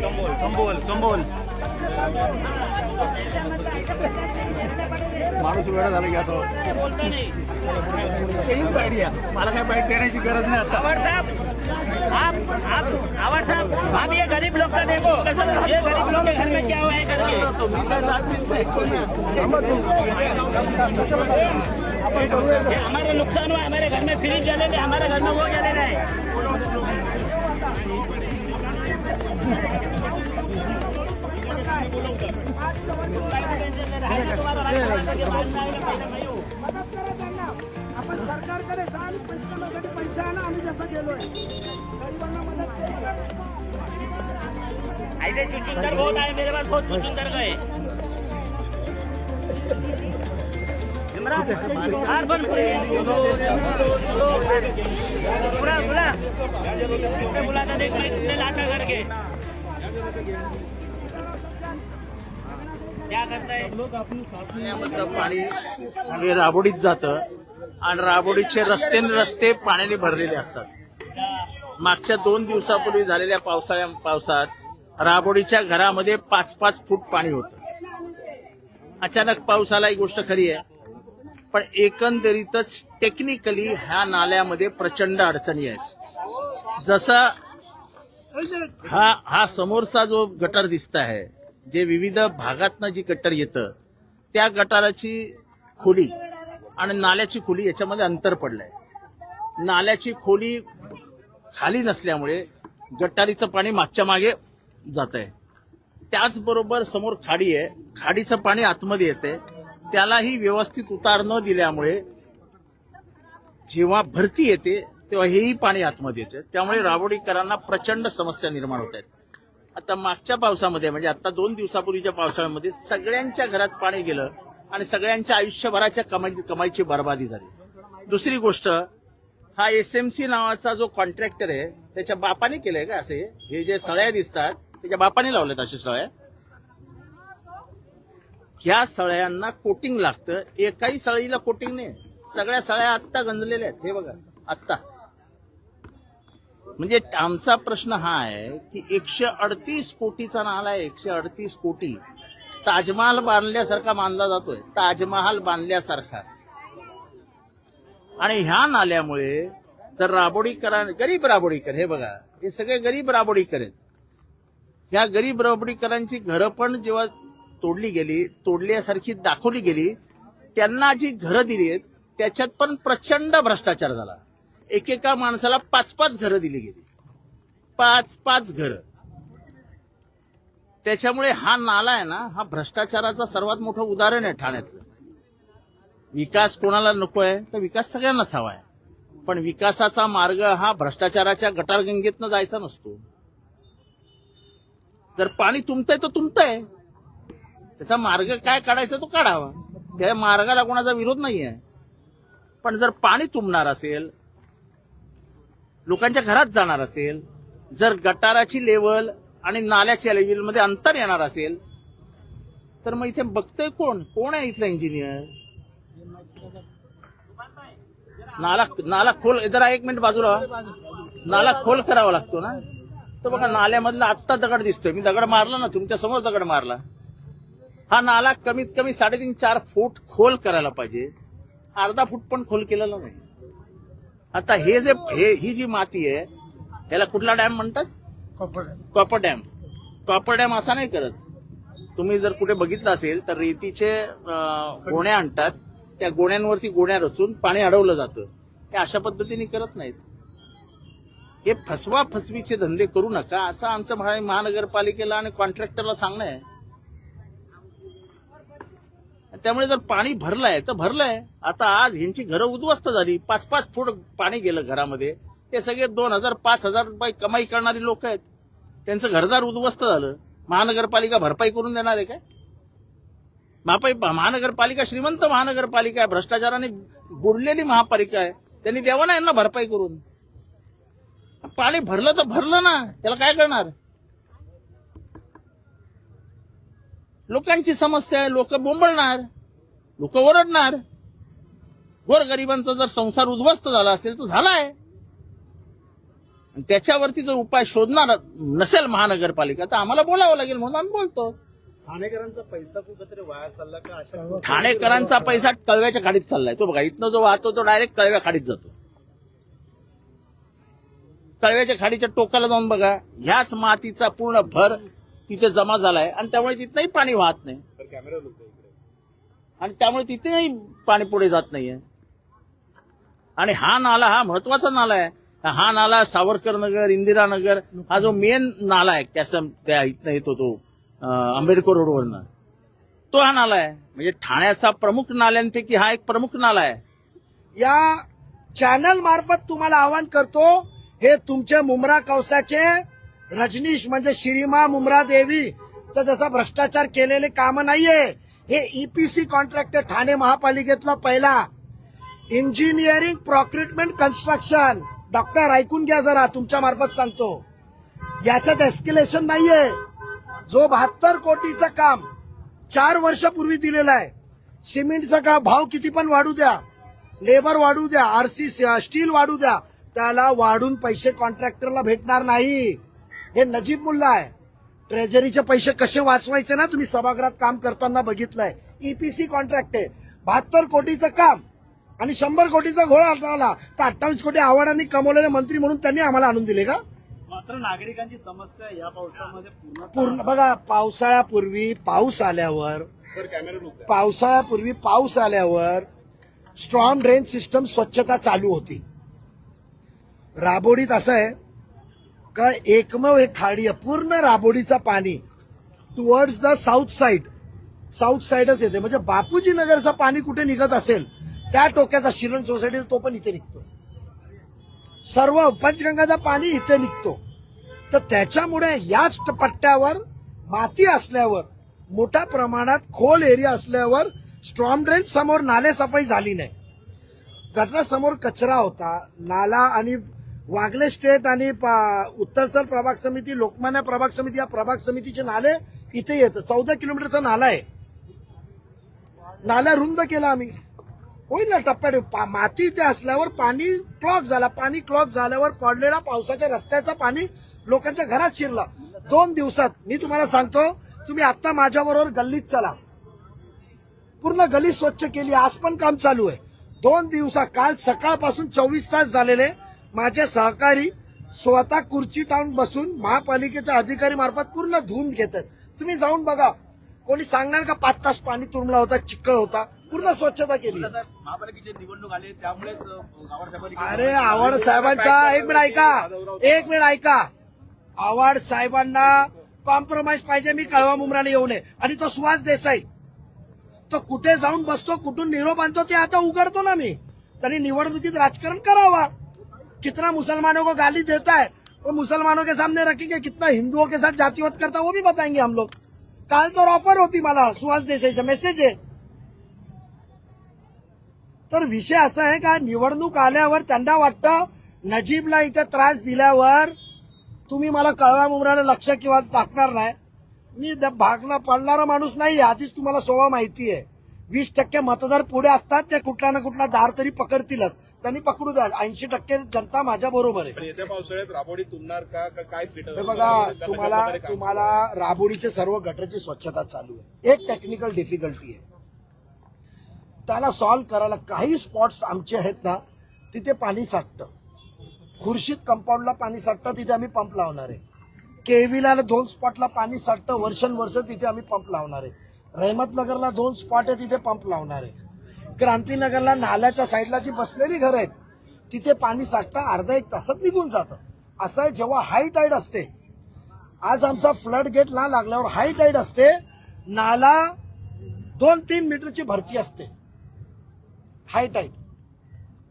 कंबोल कंबोल कंबोल माणूस वेळा झाला की असं तेच घ्या. मला काय बाईट देण्याची गरज नाही आता. आप आप आवर साहब. आप ये गरीब लोग का देखो. ये गरीब लोग के घर में क्या हुआ है करके? ये हमारे नुकसान हुआ हमारे घर में फ्रिज जले थे. हमारे घर में वो जले रहे मदत करा त्यांना आपण सरकारकडे जा आणि पंचनाम्यासाठी पैसे आणा आम्ही जसं गेलोय. गरिबांना मदत करा ऐसे चुचुंदर बहुत आए मेरे पास बहुत चुचुंदर गए. हार बन पूरा बुला कितने बुलाता देख मैं कितने लाता करके क्या पाणी हे राबोडीत जातं आणि राबोडीचे रस्ते रस्ते पाण्याने भरलेले असतात. मागच्या दोन दिवसापूर्वी झालेल्या पावसाळ्या पावसात राबोडीच्या घरामध्ये पाच पाच फूट पाणी होतं. अचानक पाऊस आला ही गोष्ट खरी आहे. पण एकंदरीतच टेक्निकली ह्या नाल्यामध्ये प्रचंड अडचणी आहेत. जसा हा हा समोरचा जो गटर दिसत आहे जे विविध भागातनं जी गटर येतं त्या गटाराची खोली आणि नाल्याची खोली याच्यामध्ये अंतर पडलंय. नाल्याची खोली खाली नसल्यामुळे गटारीचं पाणी मागच्या मागे जात आहे त्याचबरोबर समोर खाडी आहे. खाडीचं पाणी आतमध्ये येते त्यालाही व्यवस्थित उतार न दिल्यामुळे जेव्हा भरती येते तेव्हा हेही पाणी आतमध्ये येते त्यामुळे राबोडीकरांना प्रचंड समस्या निर्माण होत आहेत. आता मागच्या पावसामध्ये म्हणजे आता दोन दिवसापूर्वीच्या पावसाळ्यामध्ये सगळ्यांच्या घरात पाणी गेलं आणि सगळ्यांच्या आयुष्यभराच्या कमाई कमाईची बर्बादी झाली. दुसरी गोष्ट हा एस एम सी नावाचा जो कॉन्ट्रॅक्टर आहे त्याच्या बापाने केलंय का असे हे? जे सळ्या दिसतात त्याच्या बापाने लावल्यात अशा सळ्या. ह्या सळ्यांना कोटिंग लागतं. एकाही सळीला कोटिंग नाही. सगळ्या सळ्या आत्ता गंजलेल्या आहेत. हे बघा आत्ता. म्हणजे आमचा प्रश्न हा आहे की एकशे अडतीस कोटीचा नाला आहे एकशे अडतीस कोटी. ताजमहाल बांधल्यासारखा मानला जातोय. ताजमहाल बांधल्यासारखा. आणि ह्या नाल्यामुळे जर राबोडीकरां गरीब राबोडीकर हे बघा हे सगळे गरीब राबोडीकर आहेत. ह्या गरीब राबोडीकरांची घरं पण जेव्हा तोडली गेली तोडल्यासारखी दाखवली गेली त्यांना जी घरं दिली आहेत त्याच्यात पण प्रचंड भ्रष्टाचार झाला. एकेका माणसाला पाच पाच घरं दिली गेली. पाच पाच घरं. त्याच्यामुळे हा नाला आहे ना हा भ्रष्टाचाराचा सर्वात मोठं उदाहरण आहे ठाण्यातलं. विकास कोणाला नको आहे तर विकास सगळ्यांनाच हवा आहे. पण विकासाचा मार्ग हा भ्रष्टाचाराच्या गटारगंगेतनं जायचा नसतो. जर पाणी तुमतंय तर तुमतंय. त्याचा मार्ग काय काढायचा तो काढावा. त्या मार्गाला कोणाचा विरोध नाही आहे पण जर पाणी तुंबणार असेल लोकांच्या घरात जाणार असेल जर गटाराची लेवल आणि नाल्याच्या लेवलमध्ये अंतर येणार असेल तर मग इथे बघतोय कोण? कोण आहे इथला इंजिनियर नाला नाला खोल जरा एक मिनिट बाजूला नाला खोल करावा लागतो ना? तर बघा नाल्यामधला आत्ता दगड दिसतोय. मी दगड मारला ना तुमच्यासमोर दगड मारला. हा नाला कमीत कमी साडेतीन चार फूट खोल करायला पाहिजे. अर्धा फूट पण खोल केलेला नाही. आता हे जे हे ही जी माती आहे याला कुठला डॅम म्हणतात? Copper dam. Copper dam. असा नाही करत. तुम्ही जर कुठे बघितलं असेल तर रेतीचे गोण्या आणतात. त्या गोण्यांवरती गोण्या रचून पाणी अडवलं जातं. हे अशा पद्धतीने करत नाहीत. हे फसवा फसवीचे धंदे करू नका असं आमचं महा- महानगरपालिकेला आणि कॉन्ट्रॅक्टरला सांगणं आहे. त्यामुळे जर पाणी भरलंय तर भरलंय. आता आज ह्यांची घरं उद्ध्वस्त झाली. पाच पाच फूट पाणी गेलं घरामध्ये. हे सगळे दोन हजार पाच हजार रुपये कमाई करणारी लोक आहेत. त्यांचं घरदार उद्ध्वस्त झालं. महानगरपालिका भरपाई करून देणार आहे काय? महापाई महानगरपालिका श्रीमंत महानगरपालिका आहे. भ्रष्टाचाराने बुडलेली महापालिका आहे. त्यांनी द्यावं ना यांना भरपाई करून. पाणी भरलं तर भरलं ना. त्याला काय करणार? लोकांची समस्या आहे लोक बोंबळणार लोक ओरडणार. गोरगरिबांचा जर संसार उद्ध्वस्त झाला असेल तर झालाय. आणि त्याच्यावरती जर उपाय शोधणार नसेल महानगरपालिका तर आम्हाला बोलावं लागेल म्हणून आम्ही बोलतो. ठाणेकरांचा पैसा कुठेतरी वाया चालला का? अशा ठाणेकरांचा पैसा कळव्याच्या खाडीत चाललाय. तो बघा इथनं जो वाहतो तो डायरेक्ट कळव्या खाडीत जातो. कळव्याच्या खाडीच्या टोकाला जाऊन बघा ह्याच मातीचा पूर्ण भर तिथे जमा झालाय आणि त्यामुळे तिथनंही पाणी वाहत नाही. आणि त्यामुळे तिथेही पाणी पुढे जात नाहीये. आणि हा नाला हा महत्त्वाचा नाला आहे. हा नाला सावरकर नगर इंदिरानगर हा जो मेन नाला आहे कॅसम त्या इथनं येतो तो अं, आंबेडकर रोडवरनं. तो हा नाला आहे. म्हणजे ठाण्याचा प्रमुख नाल्यांपैकी हा एक प्रमुख नाला आहे. या चॅनल मार्फत तुम्हाला आवाहन करतो हे तुमचे मुमरा कवसाचे रजनीश म्हणजे श्रीमा मुमरा देवी. जसा भ्रष्टाचार केलेले काम नाहीये हे ईपीसी कॉन्ट्रॅक्टर ठाणे महापालिकेतला पहिला इंजिनिअरिंग प्रॉक्रिटमेंट कन्स्ट्रक्शन डॉक्टर ऐकून घ्या जरा तुमच्या मार्फत सांगतो. याच्यात एस्क्युलेशन नाहीये. जो बहात्तर कोटीचं काम चार वर्षापूर्वी दिलेला आहे. सिमेंटचा काम भाव किती पण वाढू द्या. लेबर वाढू द्या. आरसी स्टील वाढू द्या. त्याला वाढून पैसे कॉन्ट्रॅक्टरला भेटणार नाही. हे नजीब मुल्ला आहे. ट्रेजरीचे पैसे कसे वाचवायचे ना तुम्ही सभागृहात काम करताना बघितलंय. ईपीसी कॉन्ट्रॅक्ट आहे. बहात्तर कोटीचं काम आणि शंभर कोटीचा घोळा आला तर अठ्ठावीस कोटी आव्हाडांनी कमवलेले मंत्री म्हणून त्यांनी आम्हाला आणून दिले का? मात्र नागरिकांची समस्या या पावसामध्ये पूर्ण बघा पावसाळ्यापूर्वी पाऊस आल्यावर पावसाळ्यापूर्वी पाऊस आल्यावर स्ट्रॉंग ड्रेन सिस्टम स्वच्छता चालू होती. राबोडीत असं आहे का एकमेव एक खाडी आहे. पूर्ण राबोडीचा पाणी towards the south side south साईडच येते. म्हणजे बापूजी नगरचं पाणी कुठे निघत असेल त्या टोक्याचा शिरण सोसायटी तो पण इथे निघतो. सर्व पंचगंगाचं पाणी इथे निघतो. तर त्याच्यामुळे याच पट्ट्यावर माती असल्यावर मोठ्या प्रमाणात खोल एरिया असल्यावर स्ट्रॉम ड्रेन समोर नाले सफाई झाली नाही. घटनासमोर कचरा होता. नाला आणि वागले स्टेट आणि उत्तरचल प्रभाग समिती लोकमान्य प्रभाग समिती या प्रभाग समितीचे नाले इथे येतं. चौदा किलोमीटरचा नाला आहे. नाला रुंद केला आम्ही. होईल ना टप्प्यात पा- माती इथे असल्यावर पाणी क्लॉक झाला. पाणी क्लॉक झाल्यावर पडलेला पावसाच्या रस्त्याचा पाणी लोकांच्या घरात शिरला. दोन दिवसात मी तुम्हाला सांगतो तुम्ही आता माझ्याबरोबर गल्लीत चला. पूर्ण गली स्वच्छ केली. आज पण काम चालू आहे. दोन दिवसा काल सकाळपासून चोवीस तास झालेले. माझे सहकारी स्वतः खुर्ची टाऊन बसून महापालिकेच्या अधिकारी मार्फत पूर्ण धुवून घेतात. तुम्ही जाऊन बघा. कोणी सांगणार का पाच तास पाणी तुंबला होता चिक्कळ होता? पूर्ण स्वच्छता केली. महापालिकेची निवडणूक आली त्यामुळेच अरे आव्हाड साहेबांचा एक मिनिट ऐका. एक मिनिट ऐका. आव्हाड साहेबांना कॉम्प्रोमाइज पाहिजे मी कळवा मुमराला येऊ नये. आणि तो सुहास देसाई. तो कुठे जाऊन बसतो कुठून निरोप आणतो ते आता उघडतो ना मी. त्यांनी निवडणुकीत राजकारण करावा. कितना मुसलमानों को गाली देता है वो मुसलमानों के सामने रखेंगे कितना हिंदुओं के साथ जातिवत करता है वो भी बताएंगे हम लोग। काल तर ऑफर होती मला सुहास देसाईचा मेसेज आहे तर विषय असा आहे का निवडणूक आल्यावर त्यांना वाटतं नजीबला इथे त्रास दिल्यावर तुम्ही मला कळवा मुमराला लक्ष किंवा टाकणार नाही. मी भागणं भागना पडणारा माणूस नाही आधीच तुम्हाला सोळा माहिती आहे. वीस टक्के मतदार पुढे असतात ते कुठला ना कुठला दार तरी पकडतीलच. त्यांनी पकडू द्या. ऐंशी टक्के जनता माझ्या बरोबर आहे. पावसाळ्यात राबवडी तुंबणार का? का काय हे बघा तुम्हाला तुम्हाला राबोडीचे सर्व गटरची स्वच्छता चालू आहे. एक टेक्निकल डिफिकल्टी आहे. त्याला सॉल्व्ह करायला काही स्पॉट्स आमचे आहेत ना तिथे पाणी साठतं. खुर्शीत कंपाऊंडला पाणी साठतं तिथे आम्ही पंप लावणार आहे. केवीला दोन स्पॉटला पाणी साठतं वर्षानुवर्ष तिथे आम्ही पंप लावणार आहे. रहमतनगरला दोन स्पॉट आहे तिथे पंप लावणार आहे. क्रांतीनगरला नाल्याच्या साईडला जी बसलेली घरं आहेत तिथे पाणी साठता अर्धा एक तासात निघून जातं. असं आहे जेव्हा हाय टाईड असते आज आमचा फ्लड गेट ना लागल्यावर हाय टाईड असते नाला दोन तीन मीटरची भरती असते. हाय टाईड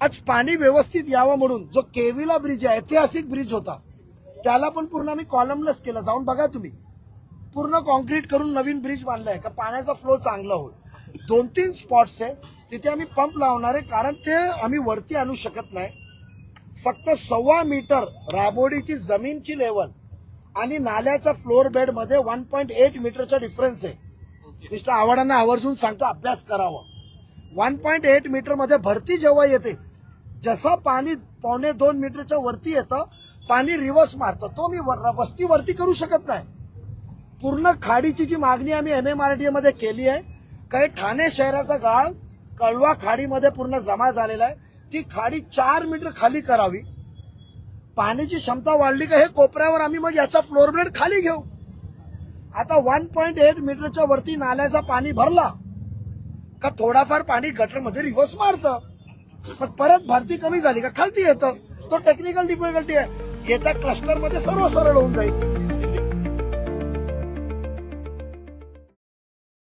आज पाणी व्यवस्थित यावं म्हणून जो केवीला ब्रिज आहे ऐतिहासिक ब्रिज होता त्याला पण पूर्ण आम्ही कॉलमलेस केलं. जाऊन बघा तुम्ही. पूर्ण कॉन्क्रीट करून नवीन ब्रिज बांधलाय का पाण्याचा फ्लो चांगला होईल. दोन तीन स्पॉट्स आहे तिथे आम्ही पंप लावणार आहे कारण ते आम्ही वरती आणू शकत नाही. फक्त सव्वा मीटर राबोडीची जमीनची लेवल आणि नाल्याच्या फ्लोअर बेडमध्ये वन पॉईंट एट मीटरचा डिफरन्स आहे. मिस्टर आव्हाडांना आवर्जून सांगतो अभ्यास करावा. वन पॉईंट एट मीटरमध्ये भरती जेव्हा येते जसं पाणी पावणे दोन मीटरच्या वरती येतं पाणी रिव्हर्स मारतं. तो मी वस्ती वरती करू शकत नाही. पूर्ण खाडीची जी मागणी आम्ही एम एम आर डी मध्ये केली आहे काही ठाणे शहराचा गाळ कळवा खाडीमध्ये पूर्ण जमा झालेला आहे. ती खाडी चार मीटर खाली करावी. पाण्याची क्षमता वाढली का हे कोपऱ्यावर आम्ही मग याचा फ्लोर ब्लेड खाली घेऊ. आता वन पॉईंट एट मीटरच्या वरती नाल्याचा पाणी भरला का थोडाफार पाणी गटरमध्ये रिव्हर्स मारतं? मग परत भरती कमी झाली का खालती येतं? तो टेक्निकल डिफिकल्टी आहे. येत्या क्लस्टरमध्ये सर्व सरळ होऊन जाईल.